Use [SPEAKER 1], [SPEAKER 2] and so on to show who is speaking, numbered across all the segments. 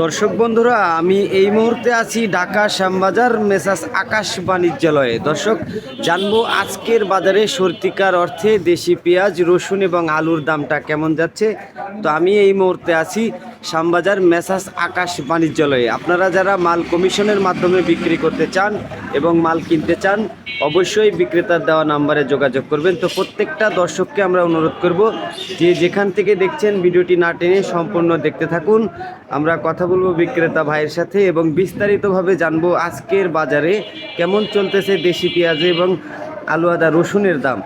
[SPEAKER 1] দর্শক বন্ধুরা, আমি এই মুহূর্তে আছি ঢাকা শ্যামবাজার মেসাস আকাশ বাণিজ্যালয়ে। দর্শক, জানব আজকের বাজারে সর্তিকার অর্থে দেশি পেঁয়াজ, রসুন এবং আলুর দামটা কেমন যাচ্ছে। তো আমি এই মুহূর্তে আছি শ্যামবাজার মেসাস আকাশ বাণিজ্যালয়ে। আপনারা যারা মাল কমিশনের মাধ্যমে বিক্রি করতে চান এবং মাল কিনতে চান, অবশ্যই বিক্রেতার দেওয়া নাম্বারে যোগাযোগ করবেন। তো প্রত্যেকটা দর্শককে আমরা অনুরোধ করব যে যেখান থেকে দেখছেন ভিডিওটি না টেনে সম্পূর্ণ দেখতে থাকুন। আমরা কথা বলব বিক্রেতা ভাইয়ের সাথে এবং বিস্তারিতভাবে জানব আজকের বাজারে কেমন চলতেছে দেশি পেঁয়াজ এবং আলু আদা রসুনের দাম।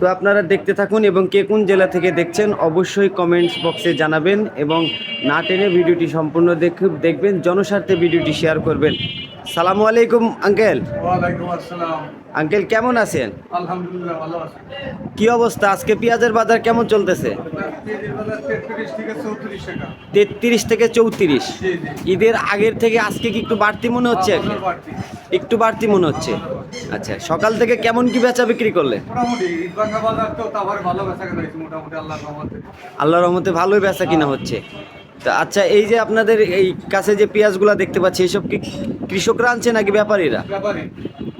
[SPEAKER 1] তো আপনারা দেখতে থাকুন এবং কে কোন জেলা থেকে দেখছেন, অবশ্যই কমেন্টস বক্সে জানাবেন এবং না টেনে ভিডিওটি সম্পূর্ণ দেখ- দেখবেন, জনস্বার্থে ভিডিওটি শেয়ার করবেন। সালামু আলাইকুম আঙ্কেল। আঙ্কেল কেমন আছেন? কি অবস্থা? আজকে পেঁয়াজের বাজার কেমন চলতেছে?
[SPEAKER 2] তেত্রিশ থেকে চৌত্রিশ
[SPEAKER 1] ঈদের আগের থেকে আজকে কি একটু বাড়তি মনে হচ্ছে। একটু বাড়তি মনে হচ্ছে। আচ্ছা সকাল থেকে কেমন কি বেচা বিক্রি করলেন?
[SPEAKER 2] আল্লাহ রহমতে
[SPEAKER 1] ভালোই বেচা কিনা হচ্ছে। তা আচ্ছা এই যে আপনাদের এই কাছে যে পেঁয়াজগুলো দেখতে পাচ্ছি এইসব কি কৃষকরা আনছে নাকি ব্যাপারীরা?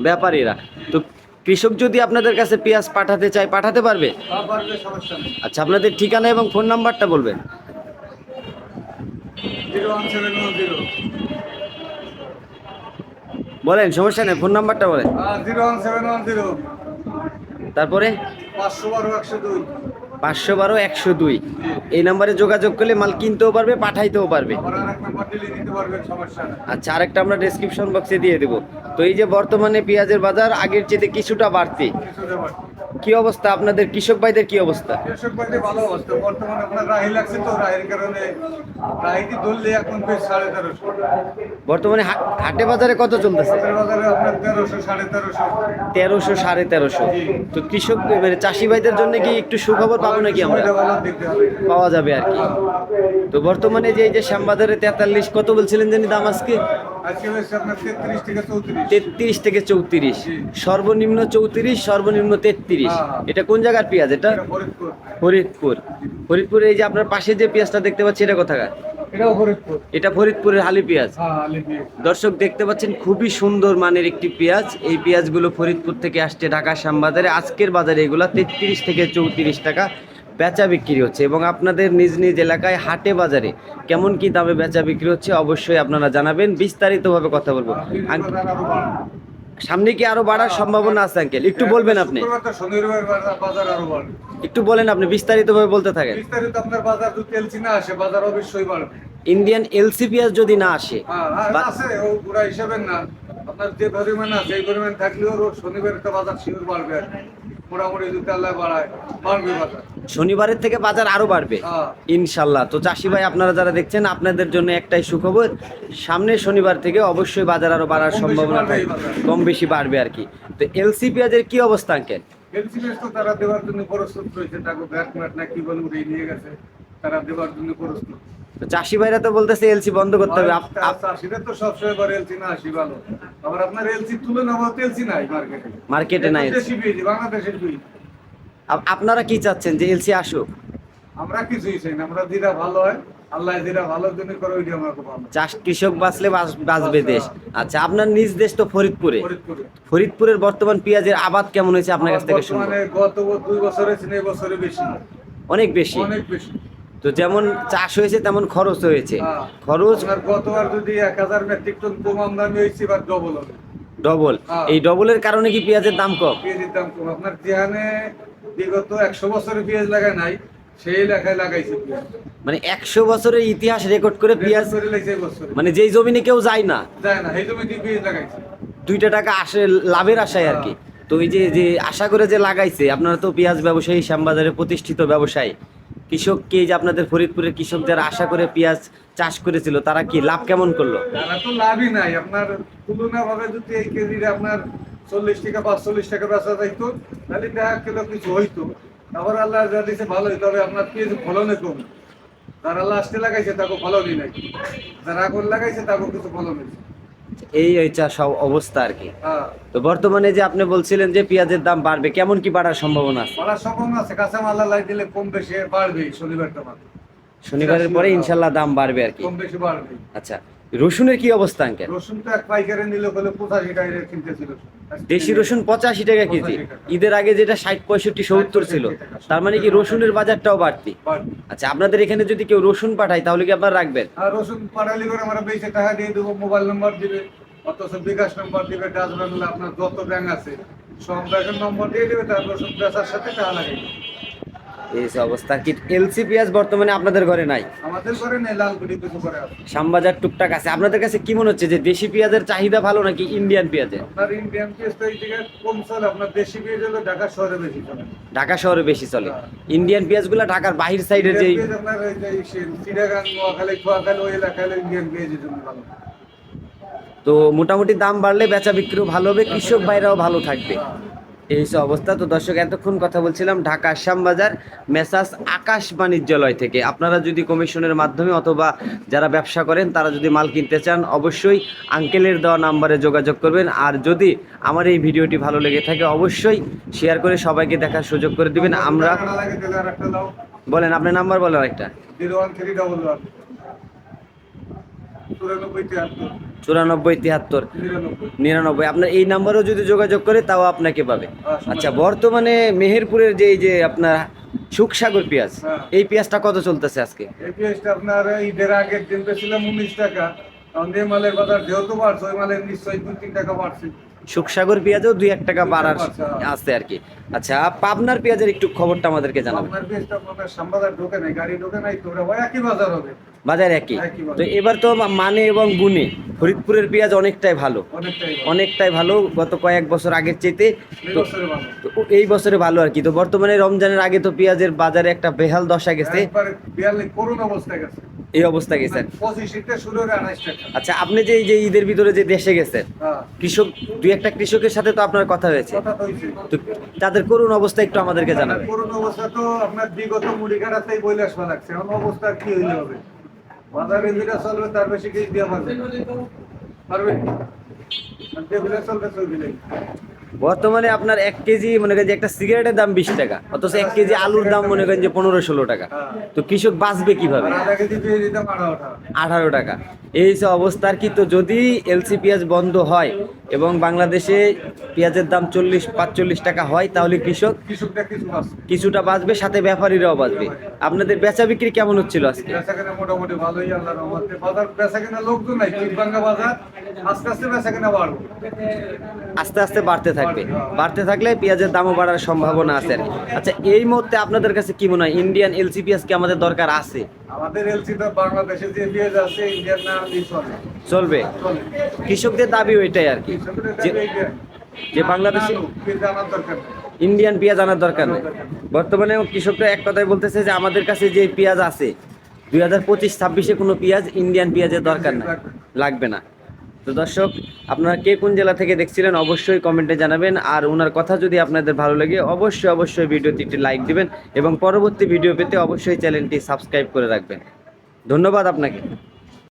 [SPEAKER 1] ব্যাপারীরা। তো কৃষক যদি আপনাদের কাছে পেঁয়াজ পাঠাতে চায় পাঠাতে পারবে? আচ্ছা আপনাদের ঠিকানা এবং ফোন নাম্বারটা বলবেন। বলেন সমস্যা নেই ফোন নাম্বারটা বলেন। তারপরে?
[SPEAKER 2] পাঁচশো বারো একশো দুই।
[SPEAKER 1] পাঁচশো বারো একশো দুই। এই নাম্বারে যোগাযোগ করলে মাল কিনতেও পারবে পাঠাইতেও পারবে। আচ্ছা আরেকটা আমরা ডেসক্রিপশন বক্সে দিয়ে দেবো। তো এই যে বর্তমানে পেঁয়াজের বাজার আগের চেয়ে কিছুটা বাড়তি। কি অবস্থা আপনাদের? কৃষক ভাইদের কি অবস্থা?
[SPEAKER 2] কৃষক বাড়িতে ভালো অবস্থা। বর্তমানে আপনার রাহি লাগছে তো রাহির কারণে এখন বেশ সাড়ে তেরোশো।
[SPEAKER 1] বর্তমানে হাটে বাজারে কত চলতেছে?
[SPEAKER 2] বাজারে আপনার তেরোশো সাড়ে তেরোশো।
[SPEAKER 1] তেরোশো সাড়ে তেরোশো। তো কৃষক মানে চাষি ভাইদের জন্য কি একটু সুখবর পাবো নাকি আমরা? পাওয়া যাবে আর কি। তো বর্তমানে যে এই যে শ্যামবাজারে তেতাল্লিশ কত বলছিলেন জানি দাম আজকে?
[SPEAKER 2] তেত্রিশ থেকে চৌত্রিশ।
[SPEAKER 1] সর্বনিম্ন চৌত্রিশ সর্বনিম্ন তেত্রিশ।
[SPEAKER 2] হ্যাঁ।
[SPEAKER 1] এটা কোন জায়গার পেঁয়াজ? এটা
[SPEAKER 2] ফরিদপুর।
[SPEAKER 1] ফরিদপুর। এই যে আপনার পাশে যে পেঁয়াজটা দেখতে পাচ্ছি এটা কোথাকার? এটা ফরিদপুরের হালি পেঁয়াজ।
[SPEAKER 2] হ্যাঁ
[SPEAKER 1] দর্শক দেখতে পাচ্ছেন খুবই সুন্দর মানের একটি পেঁয়াজ। এই পেঁয়াজগুলো ফরিদপুর থেকে আসছে ঢাকা শ্যামবাজারে। আজকের বাজারে এগুলো তেত্রিশ থেকে চৌত্রিশ টাকা। বেচা বিক্রি হচ্ছে এবং আপনাদের নিজ নিজ এলাকায় হাটে বাজারে কেমন কি দামে বেচা বিক্রি হচ্ছে অবশ্যই আপনারা জানাবেন বিস্তারিতভাবে কথা বলব। সামনে কি আরও বাড়ার সম্ভাবনা আছে আঙ্কেল? একটু বলবেন আপনি। একটু বলেন আপনি বিস্তারিতভাবে বলতে থাকেন।
[SPEAKER 2] বিস্তারিত আপনার বাজার যদি তেলচি না আসে বাজার অবশ্যই বাড়বে।
[SPEAKER 1] ইন্ডিয়ান এলসি পেঁয়াজ যদি না আসে
[SPEAKER 2] হ্যাঁ আছে ও পুরা না। আপনার যে পরিমাণ আছে এই পরিমাণ থাকলেও শনিবার একটা বাজার শিওর বাড়বে আর। মোটামুটি যদি আল্লাহ বাড়ায় বাড়বে বাজার।
[SPEAKER 1] শনিবারের থেকে বাজার আরও বাড়বে?
[SPEAKER 2] হ্যাঁ।
[SPEAKER 1] ইনশাল্লাহ। তো চাষি ভাই আপনারা যারা দেখছেন আপনাদের জন্য একটাই সুখবর সামনে শনিবার থেকে অবশ্যই বাজার আরও বাড়ার সম্ভাবনা। কম বেশি বাড়বে আর কি। তো এলসি পেঁয়াজের কি অবস্থা আঙ্কেল?
[SPEAKER 2] তো তারা দেওয়ার জন্য প্রস্তুত রয়েছে তাকে ব্যাট ম্যাট না কি বলে উঠে নিয়ে গেছে। তারা দেওয়ার জন্য প্রস্তুত
[SPEAKER 1] চাষি ভাইরা তো বলতেছে এলসি বন্ধ করতে হবে।
[SPEAKER 2] চাষিরা তো সবসময় এলসি না আসি ভালো। আবার আপনার এলসি তুলে নেওয়া নাই মার্কেটে
[SPEAKER 1] মার্কেটে নাই।
[SPEAKER 2] দেশি বীজ বাংলাদেশের বীজ
[SPEAKER 1] আপনারা কি চাচ্ছেন যে এলসি আসুক?
[SPEAKER 2] আমরা কিছুই চাই না আমরা যেটা ভালো হয় আল্লাহ যেটা জন্য করে ওইটা আমরা ভালো
[SPEAKER 1] চাষ কৃষক বাঁচলে বাঁচ- বাঁচবে দেশ। আচ্ছা আপনার নিজ দেশ তো ফরিদপুরে।
[SPEAKER 2] ফরিদপুরে।
[SPEAKER 1] ফরিদপুরের বর্তমান পেঁয়াজের আবাদ কেমন হয়েছে আপনার কাছ থেকে শুনব।
[SPEAKER 2] গত দুই বছরে এই বছরে বেশি।
[SPEAKER 1] অনেক বেশি।
[SPEAKER 2] অনেক বেশি।
[SPEAKER 1] তো যেমন চাষ হয়েছে তেমন খরচ হয়েছে।
[SPEAKER 2] হ্যাঁ।
[SPEAKER 1] খরচ
[SPEAKER 2] গতবার যদি এক হাজার মেট্রিক টন কম আমদানি হয়েছে এবার ডবল হবে।
[SPEAKER 1] ডবল
[SPEAKER 2] হ্যাঁ।
[SPEAKER 1] এই ডবলের কারণে কি পেঁয়াজের দাম কম?
[SPEAKER 2] পেঁয়াজের দাম কম। আপনার যেখানে বিগত একশো বছরে পেঁয়াজ লাগায় নাই সেই এলাকায় লাগাইছে
[SPEAKER 1] মানে একশো বছরের ইতিহাস রেকর্ড করে পেঁয়াজ
[SPEAKER 2] এই
[SPEAKER 1] মানে যেই জমিনে কেউ যায় না।
[SPEAKER 2] যায় না এই জমিতে পেঁয়াজ লাগাইছে।
[SPEAKER 1] দুইটা টাকা আসে লাভের আশায় আর কি। তো ওই যে যে আশা করে যে লাগাইছে আপনারা তো পেঁয়াজ ব্যবসায়ী শ্যামবাজারে প্রতিষ্ঠিত ব্যবসায়ী। কৃষককে যে আপনাদের ফরিদপুরের কৃষক যারা আশা করে পেঁয়াজ চাষ করেছিল, তারা কি লাভ কেমন করল?
[SPEAKER 2] তারা তো লাভই নাই। আপনার তুলনা ভাবে যদি এই কেজিটা আপনার চল্লিশ টাকা, পাঁচচল্লিশ টাকা বেচা যাইতো, তাহলে দেখা গেল কিছু হইতো। আবার আল্লাহ যা দিছে ভালো হইতো তবে আপনার পেঁয়াজ ফলনে কম। যারা লাস্টে লাগাইছে, তাকে ফলনই নাই। যারা আগুন লাগাইছে, তাকে কিছু ফলন হয়েছে
[SPEAKER 1] এই হচ্ছে সব অবস্থা আর কি।
[SPEAKER 2] হ্যাঁ।
[SPEAKER 1] তো বর্তমানে যে আপনি বলছিলেন যে পেঁয়াজের দাম বাড়বে কেমন কি বাড়ার সম্ভাবনা আছে?
[SPEAKER 2] বাড়ার সম্ভাবনা আছে কাঁচা মাল লাই দিলে কম বেশি বাড়বে শনিবারটা মাত্র।
[SPEAKER 1] শনিবারের পরে ইনশাল্লাহ দাম বাড়বে আর কি।
[SPEAKER 2] কম বেশি বাড়বে
[SPEAKER 1] আচ্ছা। রসুনের কি অবস্থা আঙ্কেল?
[SPEAKER 2] রসুন তো এক পাইকারে নিলে বলে পঁচাশি টাকা কিনতেছিল।
[SPEAKER 1] দেশি রসুন পঁচাশি টাকা কেজি। ঈদের আগে যেটা ষাট পঁয়ষট্টি সত্তর ছিল তার মানে কি রসুনের বাজারটাও বাড়তি। আচ্ছা আপনাদের এখানে যদি কেউ রসুন পাঠায় তাহলে কি আপনারা রাখবেন?
[SPEAKER 2] আর রসুন পাঠালে করে আমরা বেশি টাকা দিয়ে দেবো মোবাইল নাম্বার দিবে অথচ বিকাশ নাম্বার দিবে ডাচবাংলা আপনার যত ব্যাংক আছে সব ব্যাংকের নম্বর দিয়ে দেবে তার রসুন বেচার সাথে টাকা লাগে
[SPEAKER 1] এই অবস্থা। কি এলসি পেঁয়াজ বর্তমানে আপনাদের ঘরে নাই?
[SPEAKER 2] আমাদের নেই করে আছে।
[SPEAKER 1] শ্যামবাজার টুকটাক আছে। আপনাদের কাছে কি মনে হচ্ছে যে দেশি পেঁয়াজের চাহিদা ভালো নাকি ইন্ডিয়ান পেঁয়াজের?
[SPEAKER 2] আপনার ইন্ডিয়ান পেঁয়াজ তো এই কম চলে। আপনার দেশি পেঁয়াজ হলো ঢাকা শহরে বেশি চলে।
[SPEAKER 1] ঢাকা শহরে বেশি চলে। ইন্ডিয়ান পেঁয়াজগুলো ঢাকার বাহির
[SPEAKER 2] পেঁয়াজ আপনার ওই যে সে- নোয়াখালী খোয়াখালী ওই এলাকায় ইন্ডিয়ান পেঁয়াজের জন্য ভালো।
[SPEAKER 1] তো মোটামুটি দাম বাড়লে বেচা বিক্রিও ভালো হবে কৃষক ভাইরাও ভালো থাকবে। এই হচ্ছে অবস্থা। তো দর্শক, এতক্ষণ কথা বলছিলাম ঢাকা শ্যামবাজার মেসাস আকাশ বাণিজ্যালয় থেকে। আপনারা যদি কমিশনের মাধ্যমে অথবা যারা ব্যবসা করেন, তারা যদি মাল কিনতে চান, অবশ্যই আঙ্কেলের দেওয়া নাম্বারে যোগাযোগ করবেন। আর যদি আমার এই ভিডিওটি ভালো লেগে থাকে, অবশ্যই শেয়ার করে সবাইকে দেখার সুযোগ করে দিবেন। আমরা বলেন, আপনার নাম্বার বলেন একটা
[SPEAKER 2] চুরানব্বই তিয়াত্তর। নিরানব্বই।
[SPEAKER 1] আপনার এই নাম্বারও যদি যোগাযোগ করে তাও আপনাকে পাবে।
[SPEAKER 2] আচ্ছা।
[SPEAKER 1] আচ্ছা। বর্তমানে মেহেরপুরের যে এই যে আপনার সুখসাগর পেঁয়াজ
[SPEAKER 2] হ্যাঁ।
[SPEAKER 1] এই পেঁয়াজটা কত চলতেছে আজকে?
[SPEAKER 2] এই পেঁয়াজটা আপনার ঈদের আগের দিন উনিশ টাকা। মালের বাজার যেহেতু বাড়ছে ওই মালের নিশ্চয়ই দুই তিন টাকা বাড়ছে।
[SPEAKER 1] সুখসাগর পেঁয়াজও দুই এক টাকা বাড়ার। আছে আর কি। আচ্ছা পাবনার পেঁয়াজের একটু খবরটা আমাদেরকে জানাবেন।
[SPEAKER 2] বাজার
[SPEAKER 1] একই। তো এবার তো মানে এবং গুণে ফরিদপুরের পেঁয়াজ অনেকটাই ভালো।
[SPEAKER 2] অনেকটাই ভালো।
[SPEAKER 1] গত কয়েক বছর আগের চেয়ে
[SPEAKER 2] এই
[SPEAKER 1] তো
[SPEAKER 2] বছরে ভালো।
[SPEAKER 1] তো এই বছরে ভালো আর কি। তো বর্তমানে রমজানের আগে তো পেঁয়াজের বাজারে একটা বেহাল দশা গেছে। এই অবস্থা গেছে
[SPEAKER 2] পঁচিশ শীতে শুরু টাকা
[SPEAKER 1] আচ্ছা আপনি যে যে ঈদের ভিতরে যে দেশে গেছেন
[SPEAKER 2] হ্যাঁ।
[SPEAKER 1] কৃষক দুই একটা কৃষকের সাথে তো আপনার কথা হয়েছে।
[SPEAKER 2] তো
[SPEAKER 1] তাদের করুণ অবস্থা একটু আমাদেরকে জানাবেন।
[SPEAKER 2] করুণ অবস্থা তো আপনার বিগত মুড়ি কাটাতেই বইলে আসবা লাগছে। এমন অবস্থা কি হইলে হবে? বাজারে যেটা চলবে তার বেশি কিছু দেওয়া পারবে পারবে চলবে বিলে
[SPEAKER 1] বর্তমানে আপনার এক কেজি মনে করেন যে একটা সিগারেটের দাম বিশ টাকা, অথচ এক কেজি আলুর দাম মনে করেন যে পনেরো ষোলো টাকা। তো কৃষক বাঁচবে কীভাবে? আঠারো টাকা। এই সব অবস্থার কি? তো যদি এলসি পেঁয়াজ বন্ধ হয় এবং বাংলাদেশে পেঁয়াজের দাম চল্লিশ পাঁচচল্লিশ টাকা হয় তাহলে কৃষক কিছুটা বাঁচবে সাথে ব্যাপারীরাও বাঁচবে। আপনাদের বেচা বিক্রি কেমন হচ্ছিল আজকে?
[SPEAKER 2] মোটামুটি ভালোই আল্লাহ রহমতে। বাজার বেচা কেনা লোকজন নাই বাজার আস্তে আস্তে বেচা কেনা বাড়বো।
[SPEAKER 1] আস্তে আস্তে বাড়তে থাকবে। বাড়তে থাকলে পেঁয়াজের দামও বাড়ার সম্ভাবনা আছে। আচ্ছা এই মুহূর্তে আপনাদের কাছে কি মনে হয় ইন্ডিয়ান এলসি পেঁয়াজ কি আমাদের দরকার আছে?
[SPEAKER 2] আমাদের এলসি তো বাংলাদেশে যে পেঁয়াজ আছে ইন্ডিয়ান না দিয়ে
[SPEAKER 1] চলবে। কৃষকদের দাবি ওইটাই আর কি। যে- বাংলাদেশে। ইন্ডিয়ান পেঁয়াজ আনার দরকার নেই। বর্তমানে কৃষকরা এক কথায় বলতেছে যে আমাদের কাছে যে পেঁয়াজ আছে, দুই হাজার পঁচিশ, ছাব্বিশে কোনো পেঁয়াজ ইন্ডিয়ান পেঁয়াজের দরকার নাই, লাগবে না। তো দর্শক, আপনারা কে কোন জেলা থেকে দেখছিলেন অবশ্যই কমেন্টে জানাবেন। আর ওনার কথা যদি আপনাদের ভালো লাগে, অবশ্যই অবশ্যই ভিডিওটি একটি লাইক দিবেন এবং পরবর্তী ভিডিও পেতে অবশ্যই চ্যানেলটি সাবস্ক্রাইব করে রাখবেন। ধন্যবাদ আপনাকে।